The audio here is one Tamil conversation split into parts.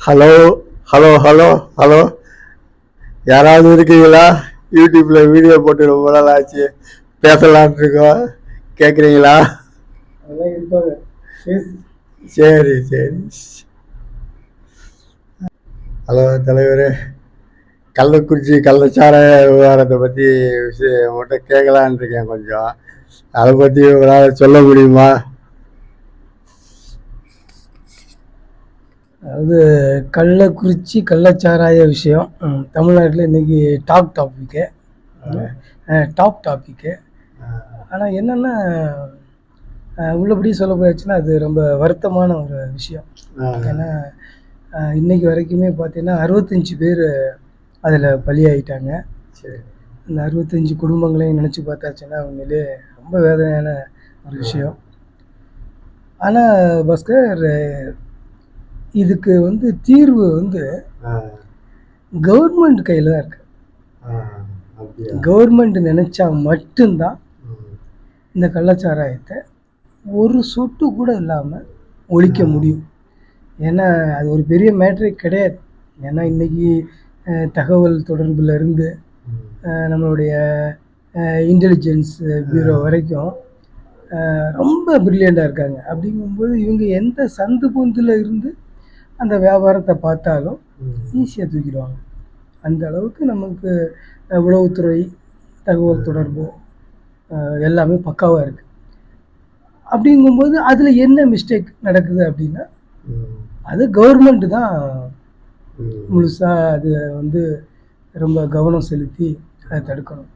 Hello hello hello hello. யாராவது இருக்கீங்களா? யூடியூப்ல வீடியோ போட்டு ரொம்ப நாள் ஆச்சு. பேசலாம்னு இருக்கோம். கேட்குறீங்களா சரி சரி. ஹலோ தலைவரே. கள்ளக்குறிச்சி கள்ளச்சாராய விவகாரத்தை பற்றி விஷயம் உங்கள்கிட்ட கேட்கலான்னு இருக்கேன் கொஞ்சம். அதை பற்றி உங்களால் சொல்ல முடியுமா? அதாவது கள்ளக்குறிச்சி கள்ளச்சாராய விஷயம் தமிழ்நாட்டில் இன்னைக்கு டாப் டாப்பிக்கு டாப் டாப்பிக்கு ஆனால் என்னென்னா உள்ளபடி சொல்ல போயாச்சுன்னா அது ரொம்ப வருத்தமான ஒரு விஷயம். ஏன்னா அஹ், இன்னைக்கு வரைக்குமே பார்த்தீங்கன்னா அறுபத்தஞ்சி பேர் அதில் பலியாயிட்டாங்க. சரி. அந்த அறுபத்தஞ்சி குடும்பங்களையும் நினச்சி பார்த்தாச்சுன்னா உண்மையிலே ரொம்ப வேதனையான ஒரு விஷயம். ஆனால் பாஸ்கர் இதுக்கு வந்து தீர்வு வந்து கவர்மெண்ட் கையில் தான் அப்படியா? கவர்மெண்ட் நினச்சா மட்டும்தான். இந்த கள்ளச்சாராயத்தை ஒரு சொட்டு கூட இல்லாமல் ஒழிக்க முடியும். ஏன்னா அது ஒரு பெரிய மேட்ரே கிடையாது. ஏன்னா இன்றைக்கி தகவல் தொடர்புல இருந்து ம். அஹ், நம்மளுடைய இன்டெலிஜென்ஸ் பியூரோ வரைக்கும் ரொம்ப ப்ரில்லியண்ட்டாக இருக்காங்க. அப்படிங்கும்போது இவங்க எந்த சந்து பொந்தில் இருந்து அந்த வியாபாரத்தை பார்த்தாலும். ஈஸியாக தூக்கிடுவாங்க அந்த அளவுக்கு நமக்கு உளவுத்துறை தகவல் தொடர்பு எல்லாமே பக்காவாக இருக்குது அப்படிங்கும்போது அதில் என்ன மிஸ்டேக் நடக்குது அப்படின்னா. அது கவர்மெண்ட் தான். முழுசாக அது வந்து ரொம்ப கவனம் செலுத்தி அதை தடுக்கணும்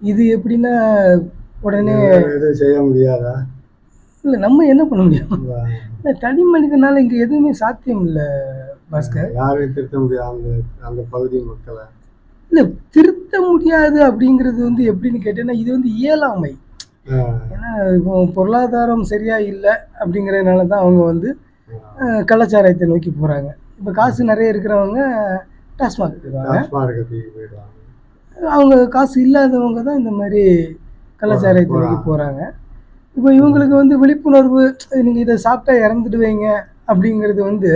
இது எப்படின்னா உடனே எதுவும் செய்ய முடியாதா இல்லை நம்ம என்ன பண்ண முடியும்? இல்லை. தனி மனிதனால இங்கே எதுவுமே சாத்தியம் இல்லை பாஸ்கர். யாரையும் திருத்த முடியாது அந்த அந்த பகுதி மக்களை. இல்லை திருத்த முடியாது அப்படிங்கிறது வந்து எப்படின்னு கேட்டேன்னா இது வந்து இயலாமை. ஏன்னா இப்போ பொருளாதாரம் சரியா இல்லை அப்படிங்கிறதுனால தான் அவங்க வந்து அஹ், கள்ளச்சாராயத்தை நோக்கி போகிறாங்க இப்போ காசு நிறைய இருக்கிறவங்க டாஸ்மாக் போயிடுவாங்க. அவங்க காசு இல்லாதவங்க தான் இந்த மாதிரி கள்ளச்சாராயத்தை நோக்கி போகிறாங்க இப்போ இவங்களுக்கு வந்து விழிப்புணர்வு நீங்கள் இதை சாப்பிட்டா இறந்துடுவீங்க அப்படிங்கிறது வந்து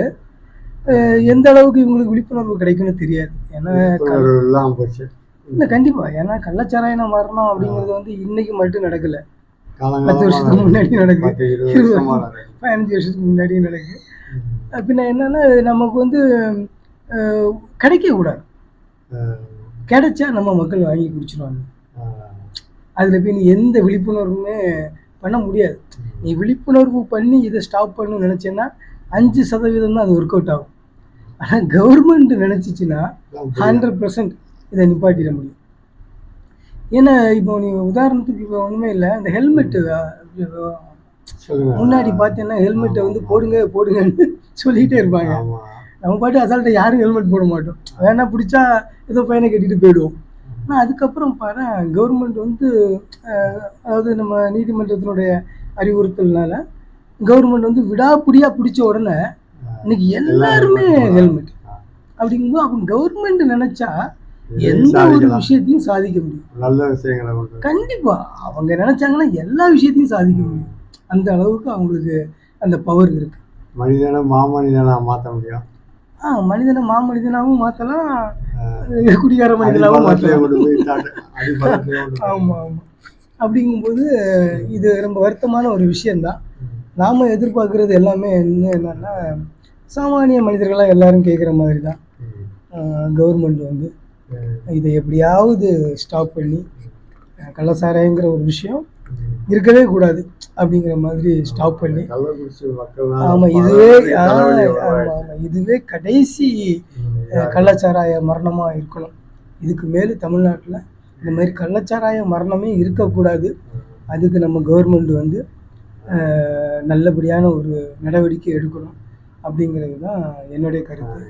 எந்த அளவுக்கு இவங்களுக்கு விழிப்புணர்வு கிடைக்கும்னு தெரியாது. ஏன்னா போச்சு. இல்லை கண்டிப்பாக ஏன்னா கள்ளச்சாராயம் மரணம் அப்படிங்கிறது வந்து இன்னைக்கு மட்டும் நடக்கலை. பத்து வருஷத்துக்கு முன்னாடி நடக்குது. பதினஞ்சு வருஷத்துக்கு முன்னாடியே நடக்குது. பின்ன என்னன்னா நமக்கு வந்து கிடைக்கக்கூடாது. கிடைச்சா நம்ம மக்கள் வாங்கி குடிச்சிருவாங்க. அதில் போய் எந்த விழிப்புணர்வுமே பண்ண முடியாது. நீ விழிப்புணர்வு பண்ணி இதை ஸ்டாப் பண்ணணும்னு நினச்சேன்னா அஞ்சு சதவீதம் தான் அது ஒர்க் அவுட் ஆகும். ஆனால் கவர்மெண்ட் நினச்சிச்சின்னா. ஹண்ட்ரட் பர்சன்ட் இதை நிப்பாட்டிட முடியும். ஏன்னா இப்போ நீ உதாரணத்துக்கு இப்போ ஒன்றுமே இல்லை இந்த ஹெல்மெட்டு முன்னாடி பார்த்தீங்கன்னா ஹெல்மெட்டை வந்து போடுங்க போடுங்கன்னு சொல்லிகிட்டே இருப்பாங்க. நம்ம பாட்டு அசால்ட்டை யாரும் ஹெல்மெட் போட மாட்டோம். வேணா பிடிச்சா ஏதோ பையனை கட்டிட்டு போயிடுவோம். ஆனால் அதுக்கப்புறம் பாரு கவர்மெண்ட் வந்து அதாவது நம்ம நீதிமன்றத்தினுடைய அறிவுறுத்தல்னால கவர்மெண்ட் வந்து விடாப்பிடியாக பிடிச்ச உடனே இன்னைக்கு எல்லாருமே ஹெல்மெட் அப்படிங்கும்போது அப்போ கவர்மெண்ட் நினைச்சா எந்த ஒரு. விஷயத்தையும் சாதிக்க முடியும். நல்ல விஷயங்களை கொண்டு கண்டிப்பா. அவங்க நினைச்சாங்கன்னா எல்லா விஷயத்தையும் சாதிக்க முடியும். அந்த அளவுக்கு அவங்களுக்கு அந்த பவர் இருக்கு. மனிதனை மாமனிதனா மாத்த முடியும். ஆ மனிதனை மாமனிதனாகவும் மாற்றலாம் குடிகார மனிதனாகவும் மாற்றலாம். ஆமாம் ஆமாம் அப்படிங்கும்போது இது ரொம்ப வருத்தமான ஒரு விஷயந்தான். நாம் எதிர்பார்க்குறது எல்லாமே என்ன என்னன்னா சாமானிய மனிதர்களாக எல்லாரும் கேட்குற மாதிரி தான். கவர்மெண்ட் வந்து. இதை எப்படியாவது ஸ்டாப் பண்ணி கள்ளசாராயங்கிற ஒரு விஷயம். இருக்கவே கூடாது அப்படிங்கிற மாதிரி ஸ்டாப் பண்ணி ஆமாம் இதுவே ஆ, ஆமா, ஆமா. இதுவே கடைசி கள்ளச்சாராய மரணமாக இருக்கணும் இதுக்கு மேலே தமிழ்நாட்டில் இந்த மாதிரி கள்ளச்சாராய மரணமே இருக்கக்கூடாது. அதுக்கு நம்ம கவர்மெண்ட் வந்து நல்லபடியான ஒரு நடவடிக்கை எடுக்கணும் அப்படிங்கிறது தான் என்னுடைய கருத்து.